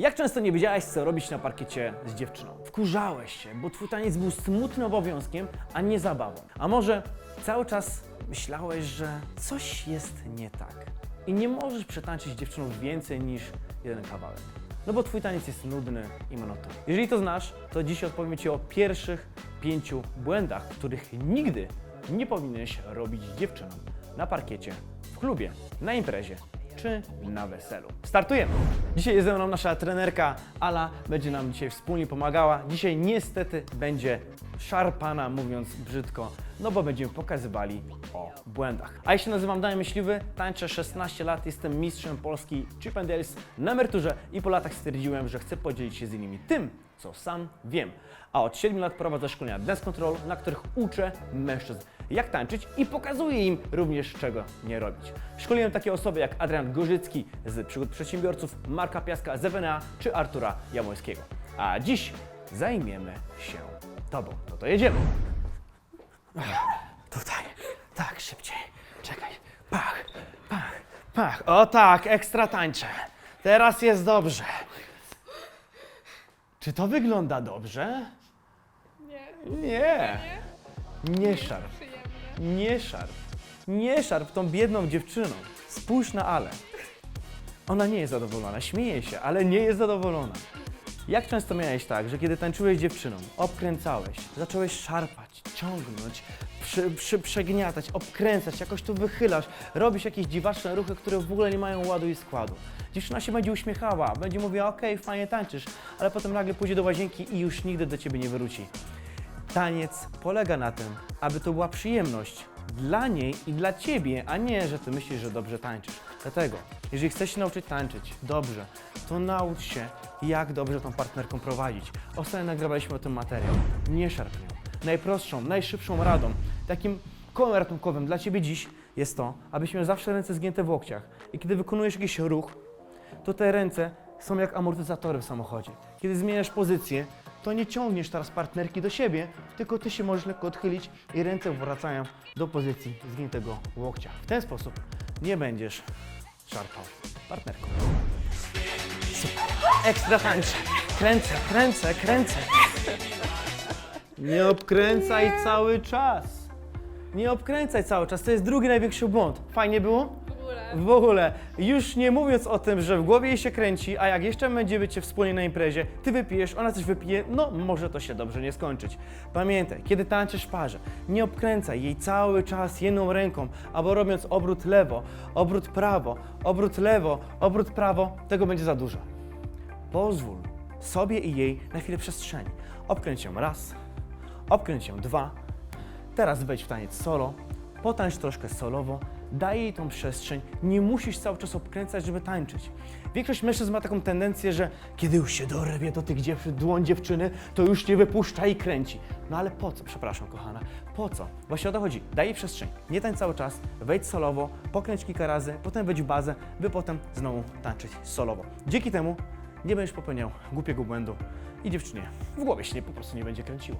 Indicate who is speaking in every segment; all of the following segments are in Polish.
Speaker 1: Jak często nie wiedziałeś, co robić na parkiecie z dziewczyną? Wkurzałeś się, bo twój taniec był smutnym obowiązkiem, a nie zabawą. A może cały czas myślałeś, że coś jest nie tak i nie możesz przetańczyć dziewczyną więcej niż jeden kawałek. No bo twój taniec jest nudny i monotonny. Jeżeli to znasz, to dziś odpowiem Ci o pierwszych pięciu błędach, których nigdy nie powinieneś robić z dziewczyną na parkiecie, w klubie, na imprezie czy na weselu. Startujemy! Dzisiaj jest ze mną nasza trenerka Ala, będzie nam dzisiaj wspólnie pomagała. Dzisiaj niestety będzie szarpana, mówiąc brzydko, no bo będziemy pokazywali o błędach. A ja się nazywam Daniel Myśliwy, tańczę 16 lat, jestem mistrzem Polski Chip and Dales na emeryturze i po latach stwierdziłem, że chcę podzielić się z innymi tym, co sam wiem. A od 7 lat prowadzę szkolenia Dance Control, na których uczę mężczyzn jak tańczyć i pokazuję im również czego nie robić. Szkoliłem takie osoby jak Adrian Gorzycki z Przygód Przedsiębiorców, Marka Piaska z EWNA czy Artura Jamońskiego. A dziś zajmiemy się Tobą. No to jedziemy. Tutaj. Tak, szybciej. Czekaj. Pach, pach, pach. O tak, ekstra tańczę. Teraz jest dobrze. Czy to wygląda dobrze?
Speaker 2: Nie,
Speaker 1: Nie.
Speaker 2: nie?
Speaker 1: Nie szarp. Nie szarp. Nie szarp tą biedną dziewczyną. Spójrz na Ale. Ona nie jest zadowolona, śmieje się, ale nie jest zadowolona. Jak często miałeś tak, że kiedy tańczyłeś dziewczyną, obkręcałeś, zacząłeś szarpać, ciągnąć, przy, przy, przegniatać, obkręcać, jakoś tu wychylasz, robisz jakieś dziwaczne ruchy, które w ogóle nie mają ładu i składu. Dziewczyna się będzie uśmiechała, będzie mówiła, okej, fajnie tańczysz, ale potem nagle pójdzie do łazienki i już nigdy do ciebie nie wróci. Taniec polega na tym, aby to była przyjemność dla niej i dla ciebie, a nie, że ty myślisz, że dobrze tańczysz. Dlatego, jeżeli chcesz się nauczyć tańczyć dobrze, to naucz się, jak dobrze tą partnerką prowadzić. Ostatnio nagrywaliśmy o tym materiał. Nie szarp nią. Najprostszą, najszybszą radą, takim kołem ratunkowym dla ciebie dziś jest to, abyś miał zawsze ręce zgięte w łokciach. I kiedy wykonujesz jakiś ruch, to te ręce są jak amortyzatory w samochodzie. Kiedy zmieniasz pozycję, to nie ciągniesz teraz partnerki do siebie, tylko ty się możesz lekko odchylić i ręce wracają do pozycji zgiętego łokcia. W ten sposób nie będziesz szarpał partnerką. Ekstra tańczę. Kręcę, kręcę, kręcę. Nie obkręcaj cały czas. Nie obkręcaj cały czas. To jest drugi największy błąd. Fajnie było?
Speaker 2: W ogóle.
Speaker 1: Już nie mówiąc o tym, że w głowie jej się kręci, a jak jeszcze będziecie wspólnie na imprezie, ty wypijesz, ona coś wypije, no może to się dobrze nie skończyć. Pamiętaj, kiedy tańczysz parze, nie obkręcaj jej cały czas jedną ręką, albo robiąc obrót lewo, obrót prawo, obrót lewo, obrót prawo, tego będzie za dużo. Pozwól sobie i jej na chwilę przestrzeni. Obkręć ją raz, obkręć ją dwa, Teraz wejdź w taniec solo, potańcz troszkę solowo, daj jej tą przestrzeń, nie musisz cały czas obkręcać, żeby tańczyć. Większość mężczyzn ma taką tendencję, że kiedy już się dorwie do tych dziew dłoń dziewczyny, to już nie wypuszcza i kręci. No ale po co, przepraszam kochana, po co? Właśnie o to chodzi, daj jej przestrzeń, nie tańcz cały czas, wejdź solowo, pokręć kilka razy, potem wejdź w bazę, by potem znowu tańczyć solowo. Dzięki temu nie będziesz popełniał głupiego błędu i dziewczynie w głowie się nie, po prostu nie będzie kręciło.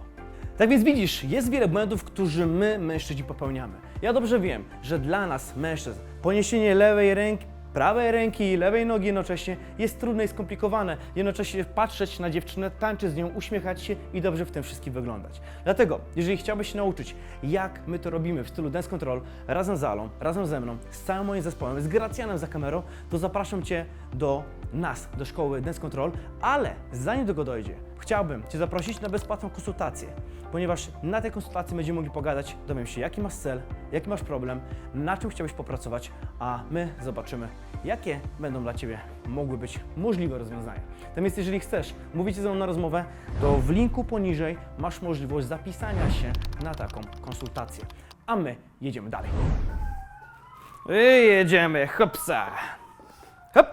Speaker 1: Tak więc widzisz, jest wiele błędów, które my, mężczyźni, popełniamy. Ja dobrze wiem, że dla nas, mężczyzn, poniesienie lewej ręki, prawej ręki i lewej nogi jednocześnie jest trudne i skomplikowane. Jednocześnie patrzeć na dziewczynę, tańczyć z nią, uśmiechać się i dobrze w tym wszystkim wyglądać. Dlatego, jeżeli chciałbyś się nauczyć, jak my to robimy w stylu Dance Control, razem z Alą, razem ze mną, z całym moim zespołem, z Gracjanem za kamerą, to zapraszam Cię do nas, do szkoły Dance Control, ale zanim do tego dojdzie, chciałbym Cię zaprosić na bezpłatną konsultację, ponieważ na tej konsultacji będziemy mogli pogadać, dowiem się, jaki masz cel, jaki masz problem, na czym chciałbyś popracować, a my zobaczymy, jakie będą dla Ciebie mogły być możliwe rozwiązania. Natomiast jeżeli chcesz mówić ze mną na rozmowę, to w linku poniżej masz możliwość zapisania się na taką konsultację. A my jedziemy dalej. I jedziemy, hopsa. Hop.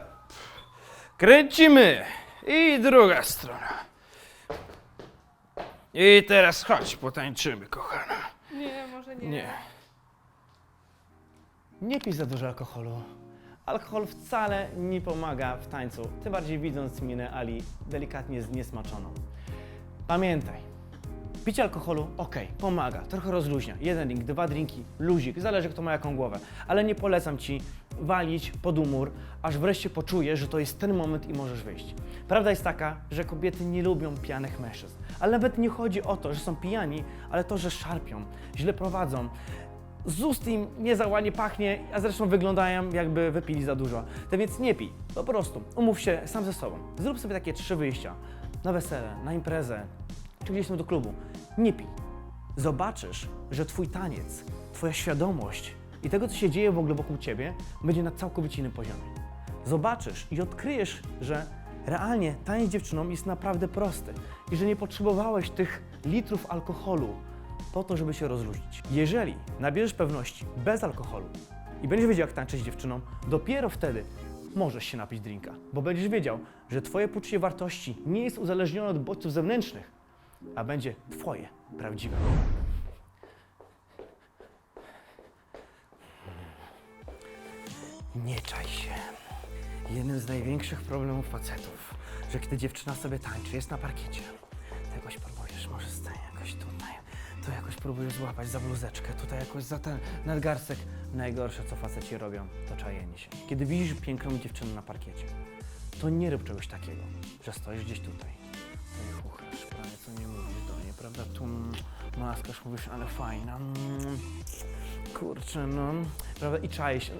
Speaker 1: Kręcimy. I druga strona. I teraz chodź, potańczymy, kochana.
Speaker 2: Nie, może nie.
Speaker 1: Nie. Nie pij za dużo alkoholu. Alkohol wcale nie pomaga w tańcu, tym bardziej widząc minę Ali delikatnie zniesmaczoną. Pamiętaj, Picie alkoholu, okej, pomaga, trochę rozluźnia. Jeden drink, dwa drinki, luzik, zależy kto ma jaką głowę. Ale nie polecam Ci walić pod umór, aż wreszcie poczujesz, że to jest ten moment i możesz wyjść. Prawda jest taka, że kobiety nie lubią pijanych mężczyzn. Ale nawet nie chodzi o to, że są pijani, ale to, że szarpią, źle prowadzą. Z ust im nie za ładnie pachnie, a zresztą wyglądają jakby wypili za dużo. To więc nie pij, po prostu umów się sam ze sobą. Zrób sobie takie trzy wyjścia. Na wesele, na imprezę, czy gdzieś tam do klubu. Nie pij. Zobaczysz, że twój taniec, twoja świadomość i tego, co się dzieje w ogóle wokół ciebie, będzie na całkowicie innym poziomie. Zobaczysz i odkryjesz, że realnie taniec dziewczyną jest naprawdę prosty i że nie potrzebowałeś tych litrów alkoholu po to, żeby się rozluźnić. Jeżeli nabierzesz pewności bez alkoholu i będziesz wiedział, jak tańczyć z dziewczyną, dopiero wtedy możesz się napić drinka, bo będziesz wiedział, że twoje poczucie wartości nie jest uzależnione od bodźców zewnętrznych, a będzie twoje, prawdziwe. Nie czaj się. Jednym z największych problemów facetów, że kiedy dziewczyna sobie tańczy, jest na parkiecie, to jakoś próbujesz, może stań jakoś tutaj, tu jakoś próbujesz złapać za bluzeczkę, tutaj jakoś za ten nadgarstek. Najgorsze, co faceci robią, to czajenie się. Kiedy widzisz piękną dziewczynę na parkiecie, to nie rób czegoś takiego, że stoisz gdzieś tutaj, prawda? Tu maskasz, mówisz, ale fajna, mm, kurczę, no, prawda? I czaisz.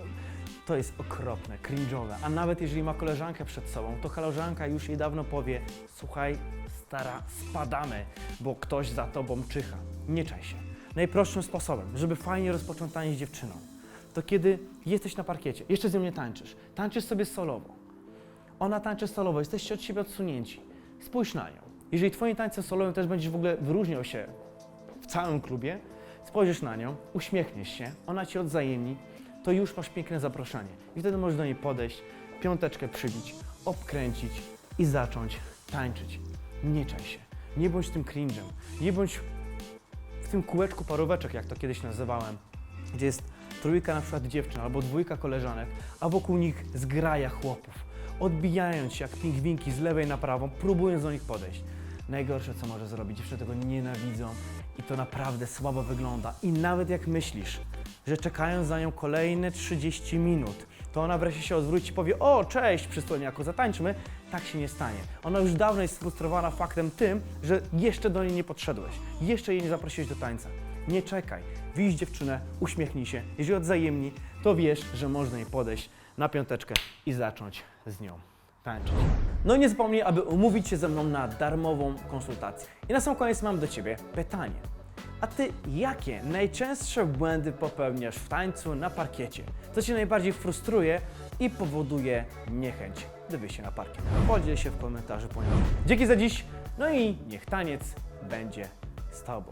Speaker 1: To jest okropne, cringe'owe. A nawet jeżeli ma koleżankę przed sobą, to koleżanka już jej dawno powie: Słuchaj, stara, spadamy, bo ktoś za tobą czyha. Nie czaj się. Najprostszym sposobem, żeby fajnie rozpocząć tańczyć z dziewczyną, to kiedy jesteś na parkiecie, jeszcze z nią nie tańczysz, tańczysz sobie solowo. Ona tańczy solowo, jesteście od siebie odsunięci. Spójrz na nią. Jeżeli twoim tańcem solowym też będziesz w ogóle wyróżniał się w całym klubie, spojrzysz na nią, uśmiechniesz się, ona ci odzajemni, to już masz piękne zaproszenie. I wtedy możesz do niej podejść, piąteczkę przybić, obkręcić i zacząć tańczyć. Nie czaj się. Nie bądź tym cringe'em. Nie bądź w tym kółeczku paróweczek, jak to kiedyś nazywałem, gdzie jest trójka na przykład dziewczyn albo dwójka koleżanek, a wokół nich zgraja chłopów, odbijając się jak pingwinki z lewej na prawą, próbując do nich podejść. Najgorsze, co może zrobić, dziewczyny tego nienawidzą i to naprawdę słabo wygląda. I nawet jak myślisz, że czekając za nią kolejne 30 minut, to ona wreszcie się odwróci i powie, o cześć przystojniaku, zatańczmy, tak się nie stanie. Ona już dawno jest sfrustrowana faktem tym, że jeszcze do niej nie podszedłeś, jeszcze jej nie zaprosiłeś do tańca. Nie czekaj, widzisz dziewczynę, uśmiechnij się, jeżeli odzajemni, to wiesz, że można jej podejść na piąteczkę i zacząć z nią tańczyć. No i nie zapomnij, aby umówić się ze mną na darmową konsultację. I na sam koniec mam do Ciebie pytanie. A Ty jakie najczęstsze błędy popełniasz w tańcu na parkiecie? Co Cię najbardziej frustruje i powoduje niechęć do wyjścia na parkiet? Podziel się w komentarzu poniżej. Dzięki za dziś, no i niech taniec będzie z Tobą.